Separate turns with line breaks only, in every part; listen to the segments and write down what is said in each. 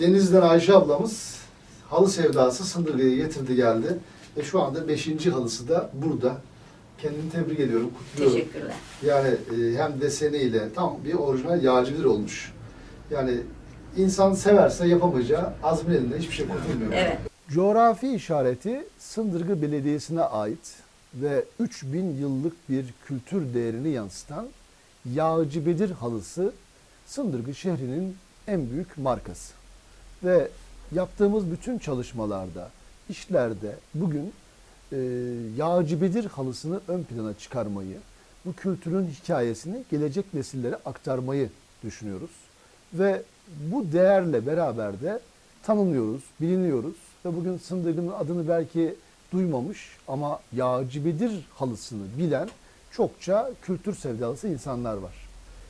Deniz'den Ayşe ablamız halı sevdası Sındırgı'ya getirdi geldi. Ve şu anda 5. halısı da burada. Kendini tebrik ediyorum, kutluyorum.
Teşekkürler.
Yani e, hem deseniyle tam bir orijinal yağcıdır olmuş. Yani insan severse yapamayacağı azmin elinde hiçbir şey kurtulmuyor.
Evet.
Coğrafi işareti Sındırgı Belediyesi'ne ait ve 3000 yıllık bir kültür değerini yansıtan Yağcı Bedir halısı Sındırgı şehrinin en büyük markası. Ve yaptığımız bütün çalışmalarda, işlerde bugün e, Yağcı Bedir halısını ön plana çıkarmayı, bu kültürün hikayesini gelecek nesillere aktarmayı düşünüyoruz. Ve bu değerle beraber de tanınıyoruz, biliniyoruz ve bugün Sındırgı'nın adını belki duymamış ama Yağcı Bedir halısını bilen çokça kültür sevdalısı insanlar var.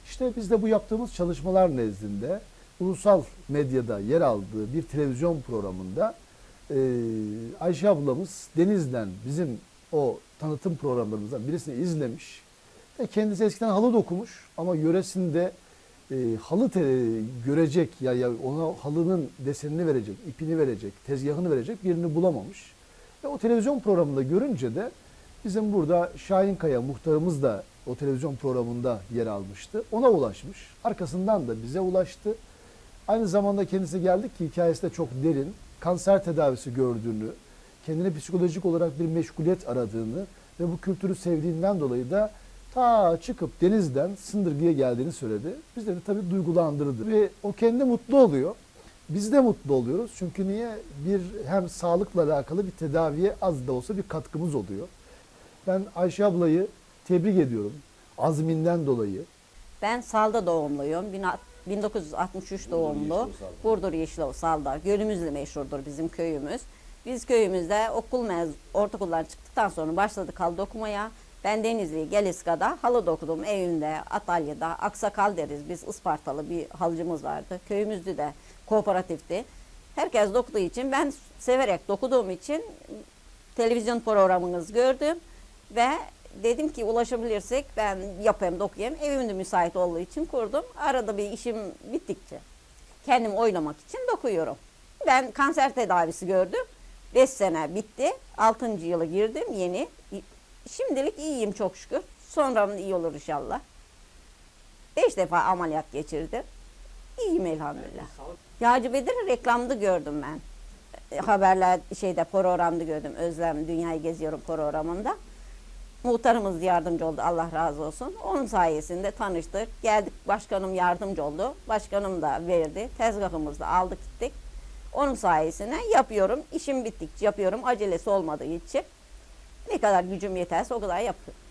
İşte biz de bu yaptığımız çalışmalar nezdinde ulusal medyada yer aldığı bir televizyon programında e, Ayşe ablamız Deniz'den bizim o tanıtım programlarımızdan birisini izlemiş ve kendisi eskiden halı dokumuş ama yöresinde e, halı te- görecek ya, ya ona halının desenini verecek, ipini verecek, tezgahını verecek birini bulamamış. Ve o televizyon programında görünce de bizim burada Şahin Kaya muhtarımız da o televizyon programında yer almıştı. Ona ulaşmış. Arkasından da bize ulaştı. Aynı zamanda kendisi geldik ki hikayesi de çok derin. Kanser tedavisi gördüğünü, kendine psikolojik olarak bir meşguliyet aradığını ve bu kültürü sevdiğinden dolayı da ta çıkıp denizden Sındırgı'ya geldiğini söyledi. Bizleri tabii duygulandırdı ve o kendi mutlu oluyor. Biz de mutlu oluyoruz çünkü niye? Bir hem sağlıkla alakalı bir tedaviye az da olsa bir katkımız oluyor. Ben Ayşe ablayı tebrik ediyorum. Azminden dolayı.
Ben Salda doğumluyum. Bin- 1963 doğumlu. Burdur Yeşilov Salda. Gölümüzle meşhurdur bizim köyümüz. Biz köyümüzde okul mez ortaokuldan çıktıktan sonra başladık halı dokumaya. Ben Denizli, Geliska'da halı dokudum. Evimde, atölyede, aksakal deriz. Biz Ispartalı bir halıcımız vardı. Köyümüzde de kooperatifti. Herkes dokuduğu için ben severek dokuduğum için televizyon programınızı gördüm ve dedim ki ulaşabilirsek ben yapayım dokuyayım. Evim de müsait olduğu için kurdum. Arada bir işim bittikçe kendim oylamak için dokuyorum. Ben kanser tedavisi gördüm. 5 sene bitti. 6. yıla girdim yeni. Şimdilik iyiyim çok şükür. Sonra iyi olur inşallah. 5 defa ameliyat geçirdim. İyiyim elhamdülillah. Yağcı Bedir'i reklamda gördüm ben. E, Haberler şeyde programda gördüm. Özlem Dünyayı Geziyorum programında. Muhtarımız yardımcı oldu Allah razı olsun. Onun sayesinde tanıştık. Geldik başkanım yardımcı oldu. Başkanım da verdi. Tezgahımızı da aldık gittik. Onun sayesinde yapıyorum. İşim bittikçe yapıyorum. Acelesi olmadığı için. Ne kadar gücüm yeterse o kadar yapıyorum.